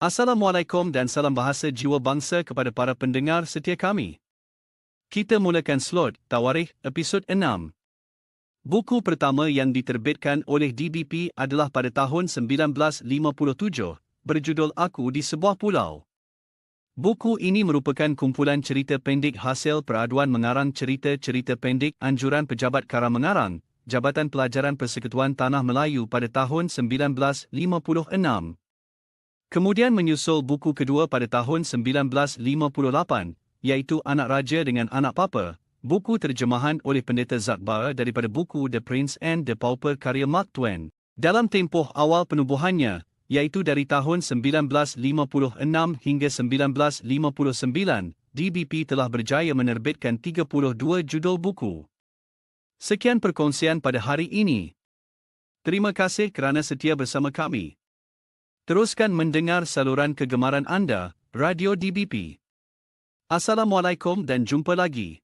Assalamualaikum dan salam bahasa jiwa bangsa kepada para pendengar setia kami. Kita mulakan slot Tawarikh episod 6. Buku pertama yang diterbitkan oleh DBP adalah pada tahun 1957, berjudul Aku di Sebuah Pulau. Buku ini merupakan kumpulan cerita pendek hasil peraduan mengarang cerita-cerita pendek anjuran Pejabat Kara Mengarang, Jabatan Pelajaran Persekutuan Tanah Melayu pada tahun 1956. Kemudian menyusul buku kedua pada tahun 1958, iaitu Anak Raja dengan Anak Papa, buku terjemahan oleh Pendeta Zakbar daripada buku The Prince and the Pauper karya Mark Twain. Dalam tempoh awal penubuhannya, iaitu dari tahun 1956 hingga 1959, DBP telah berjaya menerbitkan 32 judul buku. Sekian perkongsian pada hari ini. Terima kasih kerana setia bersama kami. Teruskan mendengar saluran kegemaran anda, Radio DBP. Assalamualaikum dan jumpa lagi.